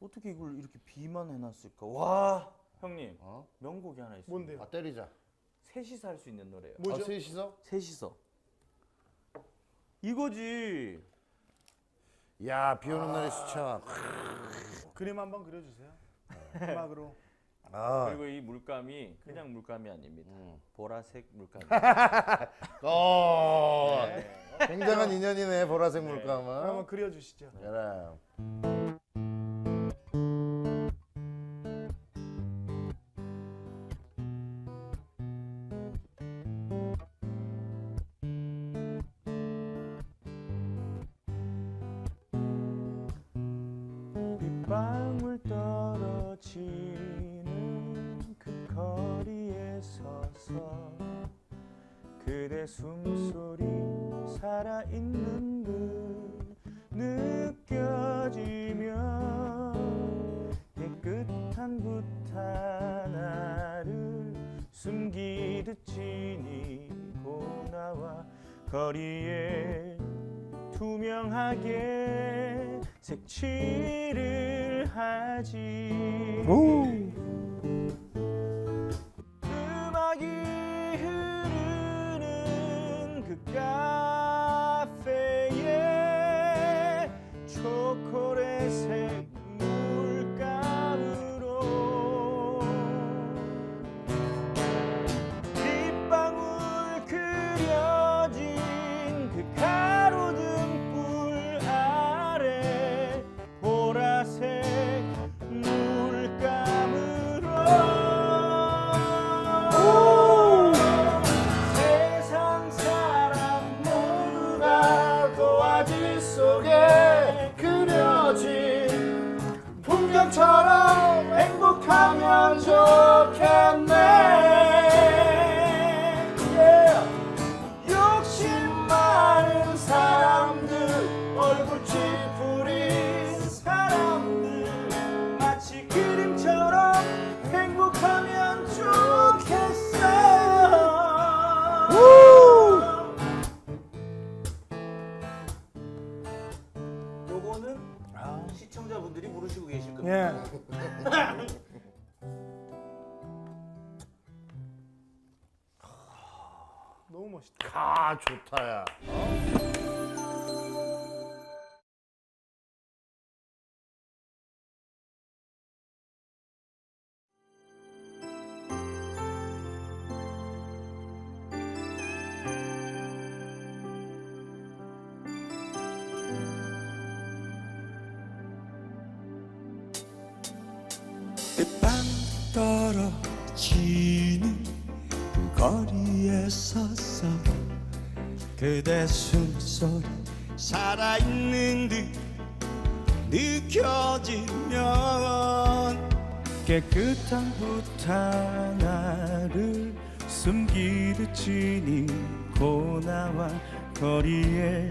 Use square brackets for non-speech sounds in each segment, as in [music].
어떻게 이걸 이렇게 비만 해놨을까? 와 형님 어? 명곡이 하나 있어요. 뭔데요? 아 때리자. 셋이서 할 수 있는 노래예요. 뭐죠? 아, 셋이서? 셋이서. 이거지. 야, 비 오는 날의 수채화. 그림 한번 그려주세요. 음악으로. 아, 그리고 이 물감이 그냥 물감이 아닙니다. 음. 보라색 물감. [laughs] 어, 네. 굉장한 인연이네 보라색 네. 물감은. 한번 그려주시죠. 그래. 숨소리 살아있는 듯 느껴지며 깨끗한 붓 하나를 숨기듯 지니고 나와 거리에 투명하게 색칠을 하지. 음악이 흐르 풍경처럼 행복하면 좋겠 시청자분들이 모르시고 계실 겁니다. 예. [laughs] 너무 멋있다. 아, 좋다야. 빗 지는 그 거리에 서서 그대 숨소리 살아있는 듯 느껴지면 깨끗한 붓 하나를 숨기듯 지니고 나와 거리에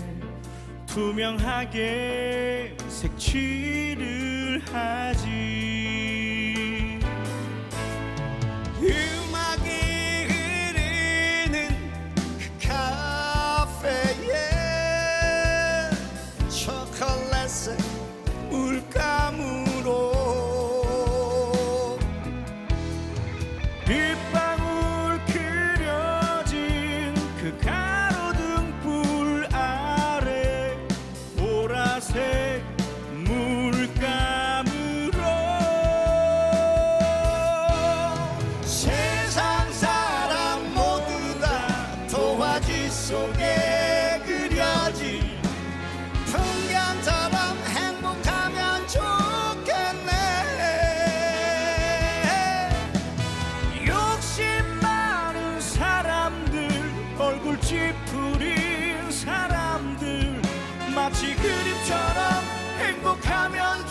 투명하게 색칠을 하지 마치 그림처럼 행복하면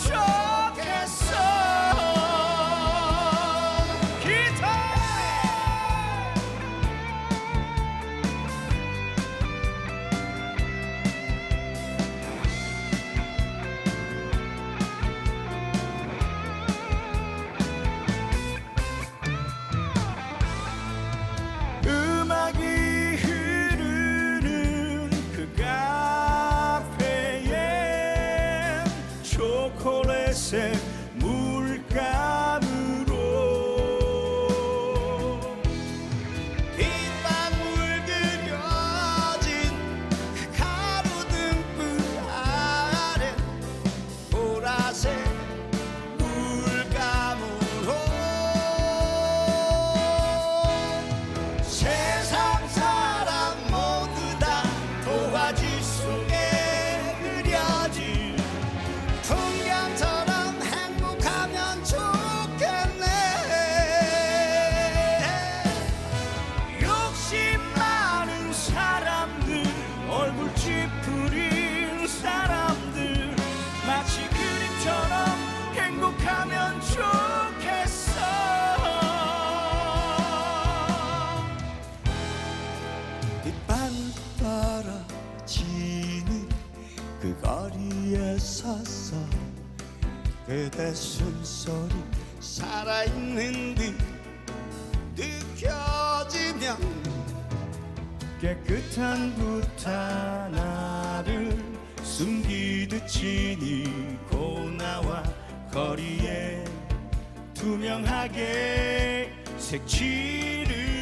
그 거리에 서서 그대 숨소리 살아있는 듯 느껴지면 깨끗한 붓 하나를 숨기듯 지니고 나와 거리에 투명하게 색칠을